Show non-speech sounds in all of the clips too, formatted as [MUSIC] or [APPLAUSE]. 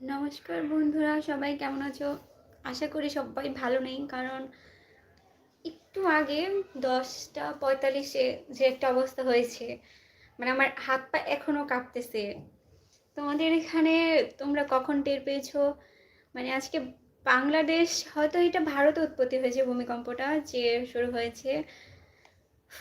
নমস্কার বন্ধুরা, সবাই কেমন আছো? আশা করি সবাই ভালো নেই, কারণ একটু আগে দশটা পঁয়তাল্লিশে যে একটা অবস্থা হয়েছে মানে আমার হাত পা এখনও কাঁপতেছে। তোমাদের এখানে তোমরা কখন টের পেয়েছ? মানে আজকে বাংলাদেশ, হয়তো এটা ভারতে উৎপত্তি হয়েছে ভূমিকম্পটা, যে শুরু হয়েছে।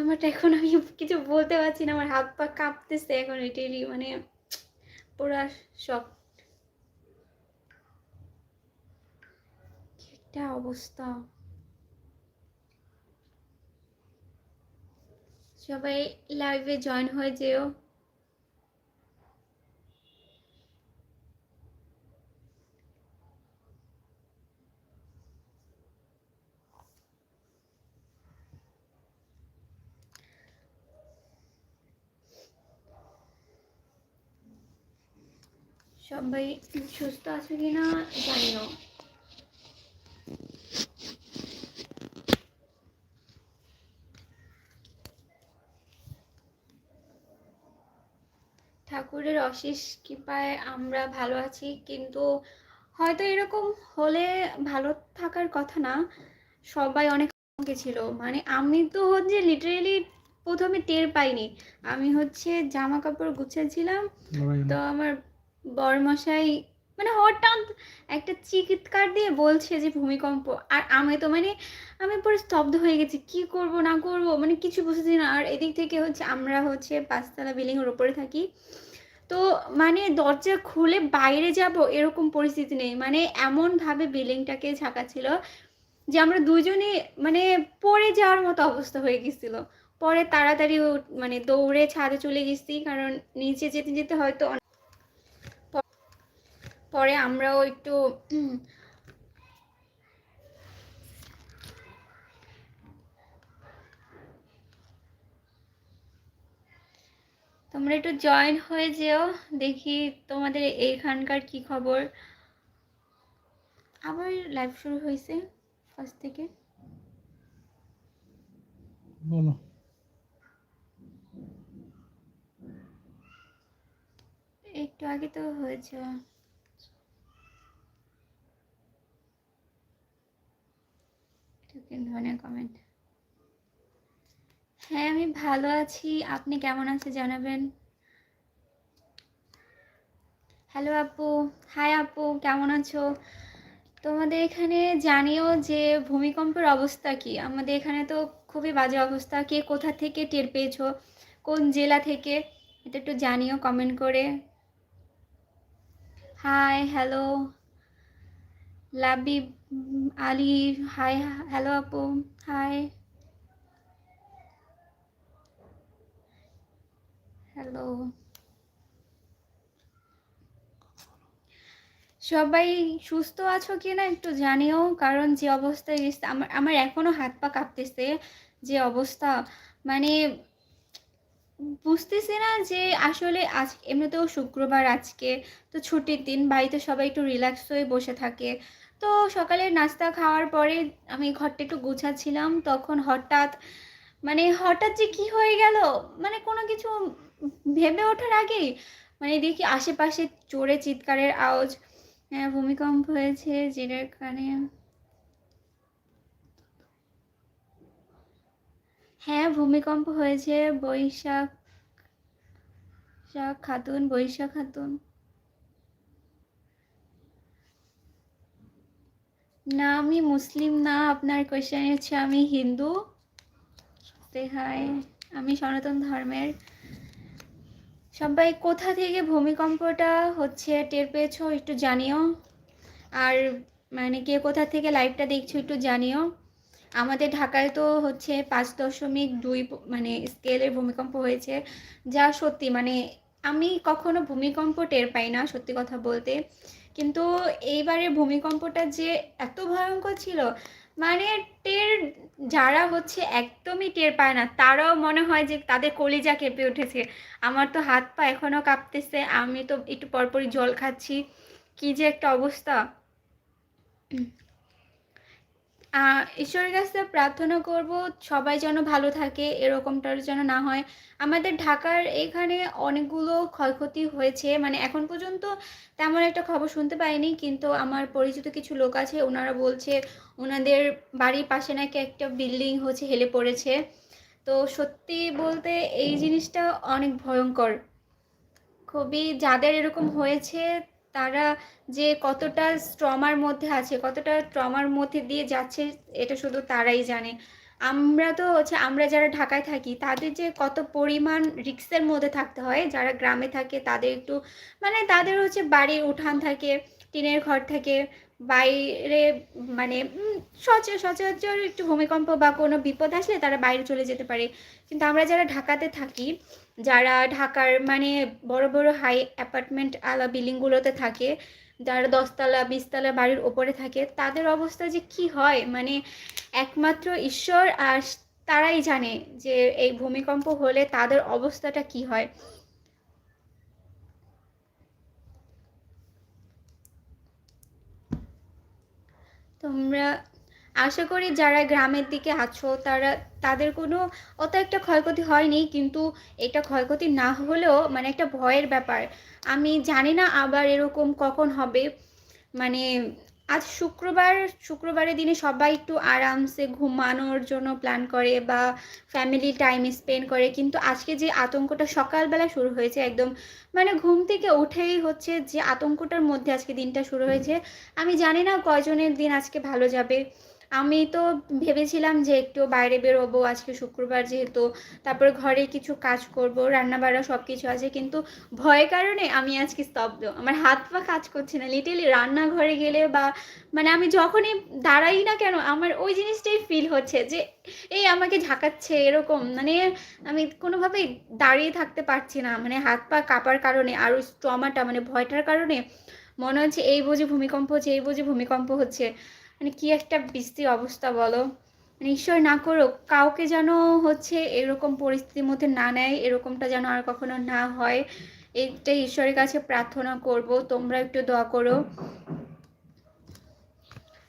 আমার এখন আমি কিছু বলতে পারছি না, আমার হাত পা কাঁপতেছে এখন এটারই মানে পুরা সব একটা অবস্থা। সবাই লাইভে জয়েন হয়ে যেও। সবাই সুস্থ আছে কিনা জানিও। ঠাকুরের অশেষ কৃপায় আমরা ভালো আছি কিন্তু হয়তো এরকম হলে ভালো থাকার কথা না। সবাই অনেক ছিল। মানে আমি তো হচ্ছে লিটারেলি প্রথমে টের পাইনি। আমি হচ্ছে জামা কাপড় গুছাচ্ছিলাম তো আমার বরমশাই মানে হঠাৎ একটা চিৎকার দিয়ে বলছে যে ভূমিকম্প। আর আমি তো মানে আমি পুরো স্তব্ধ হয়ে গেছি। কি করব না করব মানে কিছু বুঝেছি না। আর এদিক থেকে হচ্ছে আমরা হচ্ছে পাঁচতলা বিল্ডিংয়ের ওপরে থাকি। তো মানে দরজা খুলে বাইরে যাব এরকম পরিস্থিতি নেই। মানে এমনভাবে বিল্ডিংটাকে ঝাঁকাচ্ছিল যে আমরা দুজনে মানে পড়ে যাওয়ার মতো অবস্থা হয়ে গেছিল। পরে তাড়াতাড়ি মানে দৌড়ে ছাদে চলে গেছি কারণ নিচে যেতে যেতে হয়তো পরে আমরাও একটু তোমরা একটু জয়েন হয়ে যেও দেখি তোমাদের এইখানকার কি খবর। আবার লাইভ শুরু হয়েছে ফার্স্ট থেকে। বলো। একটু আগে তো হয়েছে। ধরনের কমেন্ট ভালো আছি। আপনি কেমন আছে জানাবেন? হ্যালো আপু। হাই আপু কেমন আছো? তোমাদের এখানে জানিও যে ভূমিকম্পের অবস্থা কি? আমাদের এখানে তো খুবই বাজে অবস্থা। কে কোথা থেকে টের পেয়েছ? কোন জেলা থেকে? এটা একটু জানিও কমেন্ট করে। Hi hello um, Ali hi hello আপু। হাই হ্যালো সবাই সুস্থ আছো কি না একটু জানিও, কারণ যে অবস্থায় গেছে আমার আমার এখনও হাত পা কাঁপতেছে যে অবস্থা। মানে বুঝতেছি না যে আসলে আজ এমনিতেও শুক্রবার আজকে, তো ছুটির দিন বাড়িতে সবাই একটু রিল্যাক্স হয়ে বসে থাকে। তো সকালে নাস্তা খাওয়ার পরে আমি ঘরটা একটু গুছাচ্ছিলাম, তখন হঠাৎ মানে হঠাৎ যে কি হয়ে গেল? মানে কোনো কিছু ভেবে ওঠার আগেই মানে দেখি আশেপাশে চোরে চিৎকারের আওয়াজ হ্যাঁ ভূমিকম্প হয়েছে যেখানে হ্যাঁ ভূমিকম্প হয়েছে, বৈশাখ শাখ খাতুন, বৈশাখ খাতুন। না, আমি মুসলিম না, আপনার কোয়েশ্চেন হচ্ছে আমি হিন্দু। হাই আমি সনাতন ধর্মের। সবাই কোথা থেকে ভূমিকম্পটা হচ্ছে টের পেয়েছ একটু জানিও। আর মানে কে কোথা থেকে লাইভটা দেখছ একটু জানিও। আমাদের ঢাকায় তো হচ্ছে পাঁচ দশমিক দুই মানে স্কেলের ভূমিকম্প হয়েছে। যা সত্যি মানে আমি কখনো ভূমিকম্প টের পাই না সত্যি কথা বলতে। কিন্তু এইবারের ভূমিকম্পটা যে এত ভয়ঙ্কর ছিল মানে টের যারা হচ্ছে একদমই টের পায় না, তারাও মনে হয় যে তাদের কলিজা কেঁপে উঠেছে। আমার তো হাত পা এখনও কাঁপতেছে, আমি তো একটু পরপরই জল খাচ্ছি। কি যে একটা অবস্থা। ঈশ্বরের কাছে প্রার্থনা করব, সবাই যেন ভালো থাকে, এরকমটার যেন না হয়। আমাদের ঢাকার এখানে অনেকগুলো ক্ষয়ক্ষতি হয়েছে মানে এখন পর্যন্ত তেমন একটা খবর শুনতে পাইনি, কিন্তু আমার পরিচিত কিছু লোক আছে, ওনারা বলছে ওনাদের বাড়ির পাশে নাকি একটা বিল্ডিং হচ্ছে, হেলে পড়েছে। তো সত্যি বলতে এই জিনিসটা অনেক ভয়ঙ্কর। খুবই যাদের এরকম হয়েছে তারা যে কতটা ট্রমার মধ্যে আছে, কতটা ট্রমার মধ্যে দিয়ে যাচ্ছে, এটা শুধু তারাই জানে। আমরা তো হচ্ছে, আমরা যারা ঢাকায় থাকি, তাদের যে কত পরিমাণ রিক্সের মধ্যে থাকতে হয়, যারা গ্রামে থাকে, তাদের একটু মানে তাদের হচ্ছে বাড়ির উঠান থাকে, টিনের ঘর থাকে, বাইরে মানে সচরাচর একটু ভূমিকম্প বা কোনো বিপদ আসলে তারা বাইরে চলে যেতে পারে। কিন্তু আমরা যারা ঢাকাতে থাকি যারা ঢাকার মানে বড় বড় হাই অ্যাপার্টমেন্ট আলা বিল্ডিংগুলোতে থাকে, যারা দশতলা, বিশতলা বাড়ির ওপরে থাকে, তাদের অবস্থা যে কি হয়? মানে একমাত্র ঈশ্বর আর তারাই জানে যে এই ভূমিকম্প হলে তাদের অবস্থাটা কি হয়। তোমরা আশা করি যারা গ্রামের দিকে আছো, তারা, তাদের কোনো অত একটা ক্ষয়ক্ষতি হয়নি, কিন্তু এটা ক্ষয়ক্ষতি না হলেও মানে একটা ভয়ের ব্যাপার। আমি জানি না আবার এরকম কখন হবে। মানে আজ শুক্রবার, শুক্রবারের দিনে সবাই একটু আরামসে ঘুমানোর জন্য প্ল্যান করে বা ফ্যামিলি টাইম স্পেন্ড করে, কিন্তু আজকে যে আতঙ্কটা সকালবেলা শুরু হয়েছে একদম মানে ঘুম থেকে উঠেই হচ্ছে যে আতঙ্কটার মধ্যে আজকে দিনটা শুরু হয়েছে। আমি জানি না কয়জনের দিন আজকে ভালো যাবে। আমি তো ভেবেছিলাম যে একটু বাইরে বেরোবো আজকে শুক্রবার যেহেতু, তারপরে ঘরে কিছু কাজ করব, রান্নাবাড়া সব কিছু আছে, কিন্তু ভয়ের কারণে আমি আজকে স্তব্ধ। আমার হাত পা কাজ করছে না লিটেলি রান্নাঘরে গেলে বা মানে আমি যখনই দাঁড়াই না কেন, আমার ওই জিনিসটাই ফিল হচ্ছে যে এই আমাকে ঝাঁকাচ্ছে এরকম মানে আমি কোনোভাবেই দাঁড়িয়ে থাকতে পারছি না মানে হাত পা কাঁপার কারণে আর ওই স্ট্রমাটা মানে ভয়টার কারণে মনে হচ্ছে এই বুঝে ভূমিকম্প হচ্ছে, এই বুঝে ভূমিকম্প হচ্ছে। মানে কি একটা বৃষ্টির অবস্থা বলো? মানে ঈশ্বর না করো কাউকে যেন হচ্ছে এরকম পরিস্থিতির মধ্যে না নেয়, এরকমটা যেন আর কখনো না হয়, এইটাই ঈশ্বরের কাছে প্রার্থনা করব। তোমরা একটু দোয়া করো।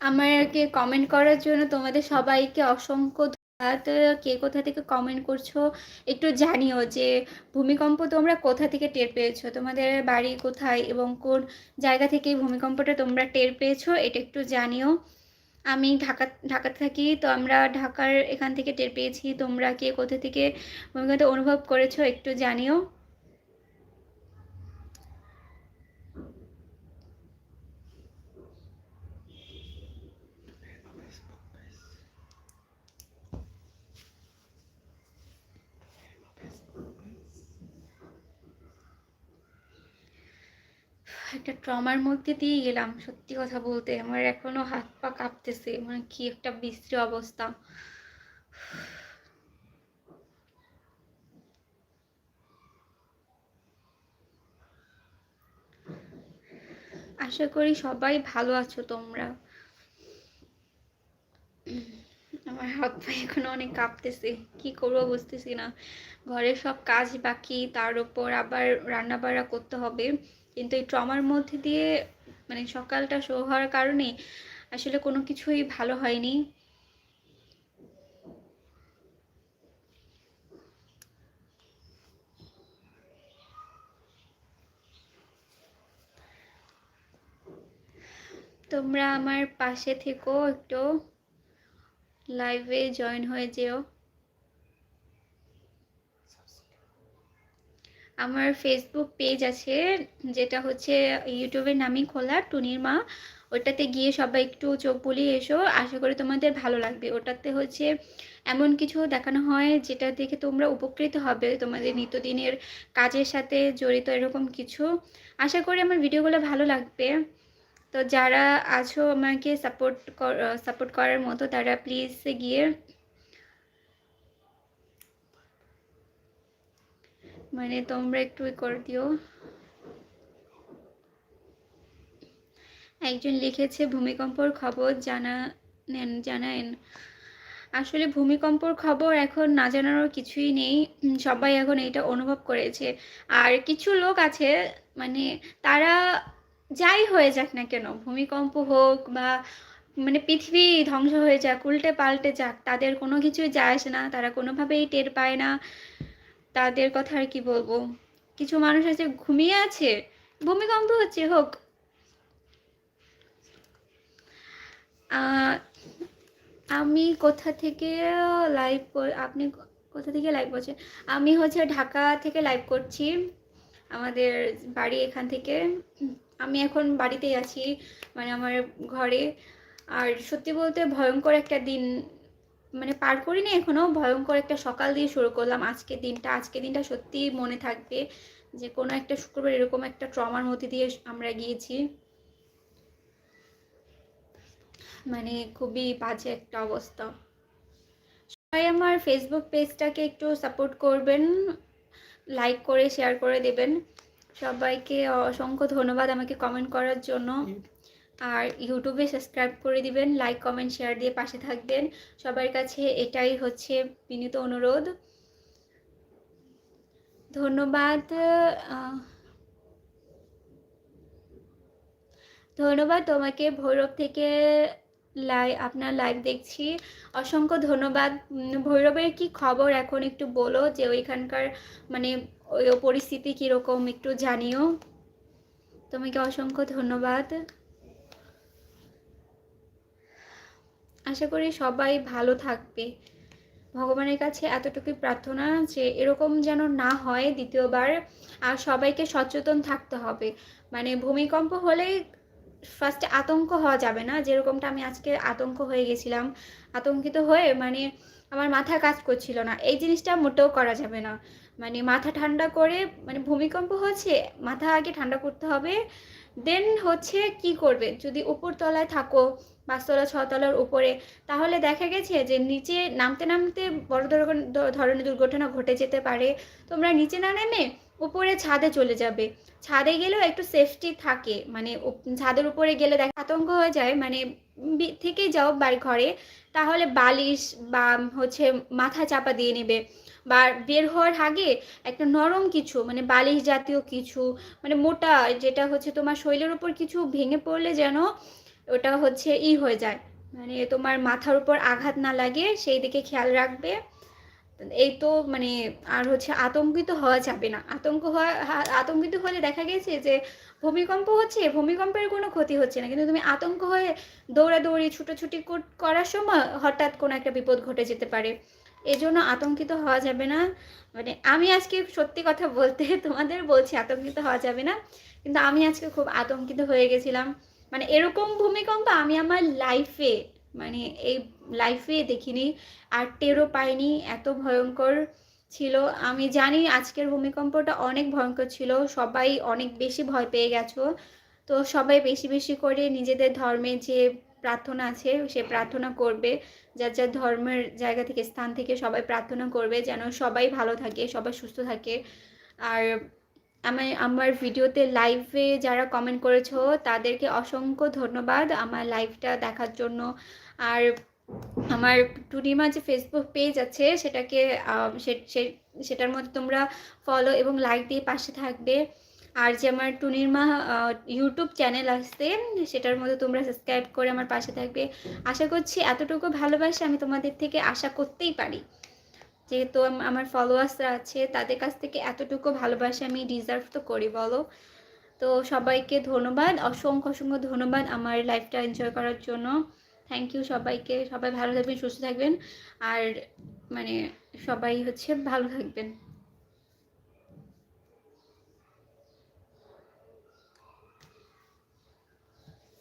আমাকে কমেন্ট করার জন্য তোমাদের সবাইকে অসংখ্য কে কোথা থেকে কমেন্ট করছ? একটু জানিও যে ভূমিকম্প তোমরা কোথা থেকে টের পেয়েছ? তোমাদের বাড়ি কোথায় এবং কোন জায়গা থেকে ভূমিকম্পটা তোমরা টের পেয়েছ? এটা একটু জানিও। আমি ঢাকা ঢাকাতে থাকি, তো আমরা ঢাকার এখান থেকে টের পেয়েছি। তোমরা কে কোথা থেকে ভূমিকাটা অনুভব করেছ একটু জানিও। একটা ট্রমার মধ্যে দিয়ে গেলাম, সত্যি কথা বলতে। আমার এখনও হাত পা কাঁপতেছে মানে কি একটা বিশ্রী অবস্থা। আশা করি সবাই ভালো আছো তোমরা। আমার হাত পা এখনও অনেক কাঁপতেছে, কি করব বুঝতেছি না। ঘরের সব কাজ বাকি, তার উপর আবার রান্না বাড়া করতে হবে। কিন্তু এই ট্রমার মধ্যে দিয়ে মানে সকালটা শো হওয়ার কারণে আসলে কোনো কিছুই ভালো হয়নি। তোমরা আমার পাশে থেকো একটু। লাইভে জয়েন হয়ে যেও। আমার ফেসবুক পেজ আছে, যেটা হচ্ছে ইউটিউবের নামই খোলা, টুনির মা। ওটাতে গিয়ে সবাই একটু চোখ বলিয়ে এসো। আশা করি তোমাদের ভালো লাগবে। ওটাতে হচ্ছে এমন কিছু দেখানো হয়, যেটা দেখে তোমরা উপকৃত হবে। তোমাদের নিত্যদিনের কাজের সাথে জড়িত এরকম কিছু। আশা করি আমার ভিডিওগুলো ভালো লাগবে। তো যারা আছো আমাকে সাপোর্ট সাপোর্ট করার মতো, তারা প্লিজ গিয়ে মানে তোমরা একটু করে দিও। একজন লিখেছে, ভূমিকম্পর খবর জানা নেন, জানায়েন। আসলে ভূমিকম্পর খবর এখন না জানানোর কিছুই নেই। সবাই এখন এটা অনুভব করেছে। আর কিছু লোক আছে মানে তারা যাই হয়ে যাক না কেন, ভূমিকম্প হোক বা মানে পৃথিবী ধ্বংস হয়ে যাক, উল্টে পাল্টে যাক, তাদের কোনো কিছুই যায় আসে না, তারা কোনোভাবেই টের পায় না। তাদের কথা আর কি বলব? কিছু মানুষ আছে, ঘুমিয়ে আছে? ভূমিকম্প হচ্ছে, হোক। আমি কোথা থেকে লাইভ আপনি কোথা থেকে লাইভ করছেন? আমি হচ্ছে ঢাকা থেকে লাইভ করছি, আমাদের বাড়ি এখান থেকে। আমি এখন বাড়িতেই আছি মানে আমার ঘরে। আর সত্যি বলতে ভয়ঙ্কর একটা দিন মানে পার করিনি এখনও ভয়ঙ্কর একটা সকাল দিয়ে শুরু করলাম। আজকে দিনটা আজকে দিনটা সত্যি মনে থাকবে যে কোনো একটা শুক্রবার এরকম একটা ট্রমার মধ্যে দিয়ে আমরা গিয়েছি। মানে খুবই বাজে একটা অবস্থা। সবাই আমার ফেসবুক পেজটাকে একটু সাপোর্ট করবেন লাইক করে শেয়ার করে দেবেন। সবাইকে অসংখ্য ধন্যবাদ আমাকে কমেন্ট করার জন্য। আর ইউটিউবে সাবস্ক্রাইব করে দিবেন লাইক কমেন্ট শেয়ার দিয়ে পাশে থাকবেন। সবার কাছে এটাই হচ্ছে বিনীত অনুরোধ। ধন্যবাদ ধন্যবাদ তোমাকে ভৈরব থেকে লাই, আপনার লাইভ দেখছি। অসংখ্য ধন্যবাদ। ভৈরবের কি খবর? এখন একটু বলো যে ওইখানকার মানে ওই পরিস্থিতি কীরকম একটু জানিও। তোমাকে অসংখ্য ধন্যবাদ। আশা করি সবাই ভালো থাকবে। ভগবানের কাছে এতটুকুই প্রার্থনা যে এরকম যেন না হয় দ্বিতীয়বার, আর সবাইকে সচেতন থাকতে হবে। মানে ভূমিকম্প হলে ফার্স্টে আতঙ্ক হওয়া যাবে না, যেরকমটা আমি আজকে আতঙ্ক হয়ে গেছিলাম। আতঙ্কিত হয়ে মানে আমার মাথা কাজ করছিল না, এই জিনিসটা মোটেও করা যাবে না। মানে মাথা ঠান্ডা করে মানে ভূমিকম্প হচ্ছে, মাথা আগে ঠান্ডা করতে হবে দেন হচ্ছে কি করবে? যদি উপর তলায় থাকো পাঁচতলা, ছতলার উপরে, তাহলে দেখা গেছে যে নিচে নামতে নামতে বড় ধরনের ধরনের দুর্ঘটনা ঘটে যেতে পারে। তোমরা নিচে না নেমে উপরে ছাদে চলে যাবে। ছাদে গেলেও একটু সেফটি থাকে। মানে ছাদের উপরে গেলে দেখা আতঙ্ক হয়ে যায়। মানে থেকেই যাও বাড়ি ঘরে তাহলে বালিশ বা হচ্ছে মাথা চাপা দিয়ে নেবে। বা বের হওয়ার আগে একটা নরম কিছু মানে বালিশ জাতীয় কিছু মানে মোটা, যেটা হচ্ছে তোমার শরীরের উপর কিছু ভেঙে পড়লে যেন ওটা হচ্ছে ই হয়ে যায়। মানে তোমার মাথার উপর আঘাত না লাগে, সেই দিকে খেয়াল রাখবে। এই তো মানে আর হচ্ছে আতঙ্কিত হওয়া যাবে না। আতঙ্ক হওয়া, আতঙ্কিত হলে দেখা গেছে যে ভূমিকম্প হচ্ছে, ভূমিকম্পের কোনো ক্ষতি হচ্ছে না। কিন্তু তুমি আতঙ্ক হয়ে দৌড়াদৌড়ি, ছুটোছুটি করার সময় হঠাৎ কোনো একটা বিপদ ঘটে যেতে পারে। এই জন্য আতঙ্কিত হওয়া যাবে না। মানে আমি আজকে সত্যি কথা বলতে [LAUGHS] তোমাদের বলছি আতঙ্কিত হওয়া যাবে না। কিন্তু আমি আজকে খুব আতঙ্কিত হয়ে গেছিলাম। মানে এরকম ভূমিকম্প আমি আমার লাইফে মানে এই লাইফে দেখিনি। আর টেরও পাইনি। এত ভয়ঙ্কর ছিল। আমি জানি আজকের ভূমিকম্পটা অনেক ভয়ঙ্কর ছিল। সবাই অনেক বেশি ভয় পেয়ে গেছো। তো সবাই বেশি বেশি করে নিজেদের ধর্মে যে প্রার্থনা আছে, সে প্রার্থনা করবে। যার যার ধর্মের জায়গা থেকে, স্থান থেকে সবাই প্রার্থনা করবে যেন সবাই ভালো থাকে, সবাই সুস্থ থাকে। আর আমি, আমার ভিডিওতে লাইভে যারা কমেন্ট করেছ, তাদেরকে অসংখ্য ধন্যবাদ আমার লাইভটা দেখার জন্য। আর আমার টুনিমা যে ফেসবুক পেজ আছে, সেটাকে সেটার মধ্যে তোমরা ফলো এবং লাইক দিয়ে পাশে থাকবে। আর যে আমার টুনির মা ইউটিউব চ্যানেল আসছে সেটার মধ্যে তোমরা সাবস্ক্রাইব করে আমার পাশে থাকবে। আশা করছি এতটুকু ভালোবাসা আমি তোমাদের থেকে আশা করতেই পারি। যেহেতু আমার ফলোয়ার্সরা আছে, তাদের কাছ থেকে এতটুকু ভালোবাসা আমি ডিজার্ভ তো করি, বলো? তো সবাইকে ধন্যবাদ, অসংখ্য অসংখ্য ধন্যবাদ আমার লাইফটা এনজয় করার জন্য। থ্যাংক ইউ সবাইকে, সবাই ভালো থাকবেন, সুস্থ থাকবেন। আর মানে সবাই হচ্ছে ভালো থাকবেন।